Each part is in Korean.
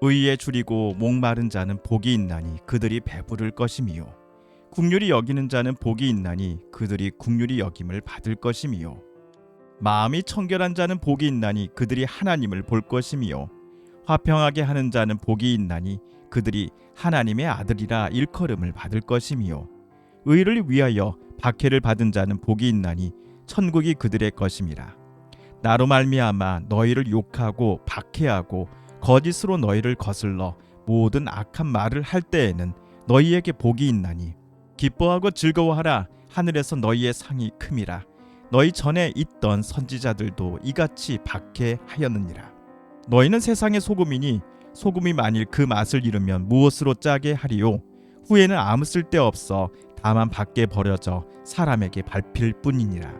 의에 줄이고 목마른 자는 복이 있나니 그들이 배부를 것이미요. 국률이 여기는 자는 복이 있나니 그들이 국률이 여김을 받을 것이미요. 마음이 청결한 자는 복이 있나니 그들이 하나님을 볼 것이미요. 화평하게 하는 자는 복이 있나니 그들이 하나님의 아들이라 일컬음을 받을 것이미요. 의를 위하여 박해를 받은 자는 복이 있나니 천국이 그들의 것임이라. 나로 말미암아 너희를 욕하고 박해하고 거짓으로 너희를 거슬러 모든 악한 말을 할 때에는 너희에게 복이 있나니 기뻐하고 즐거워하라. 하늘에서 너희의 상이 큼이라. 너희 전에 있던 선지자들도 이같이 박해하였느니라. 너희는 세상의 소금이니 소금이 만일 그 맛을 잃으면 무엇으로 짜게 하리요? 후에는 아무 쓸데 없어 다만 밖에 버려져 사람에게 밟힐 뿐이니라.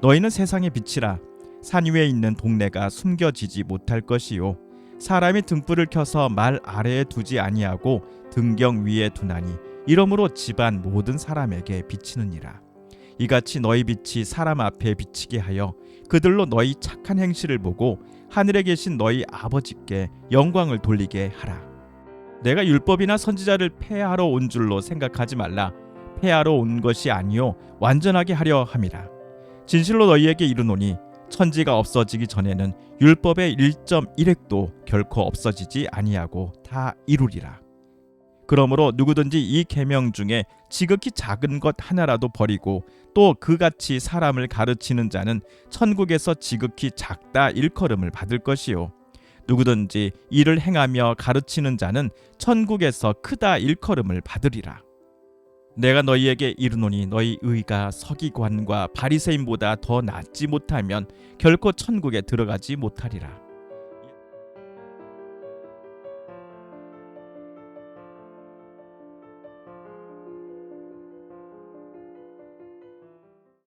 너희는 세상의 빛이라. 산 위에 있는 동네가 숨겨지지 못할 것이요 사람이 등불을 켜서 말 아래에 두지 아니하고 등경 위에 두나니 이러므로 집안 모든 사람에게 비치느니라. 이같이 너희 빛이 사람 앞에 비치게 하여 그들로 너희 착한 행실을 보고 하늘에 계신 너희 아버지께 영광을 돌리게 하라. 내가 율법이나 선지자를 폐하러 온 줄로 생각하지 말라. 폐하러 온 것이 아니요 완전하게 하려 함이라. 진실로 너희에게 이르노니 천지가 없어지기 전에는 율법의 1.1획도 결코 없어지지 아니하고 다 이루리라. 그러므로 누구든지 이 계명 중에 지극히 작은 것 하나라도 버리고 또 그같이 사람을 가르치는 자는 천국에서 지극히 작다 일컬음을 받을 것이요 누구든지 이를 행하며 가르치는 자는 천국에서 크다 일컬음을 받으리라. 내가 너희에게 이르노니 너희 의가 서기관과 바리새인보다 더 낫지 못하면 결코 천국에 들어가지 못하리라.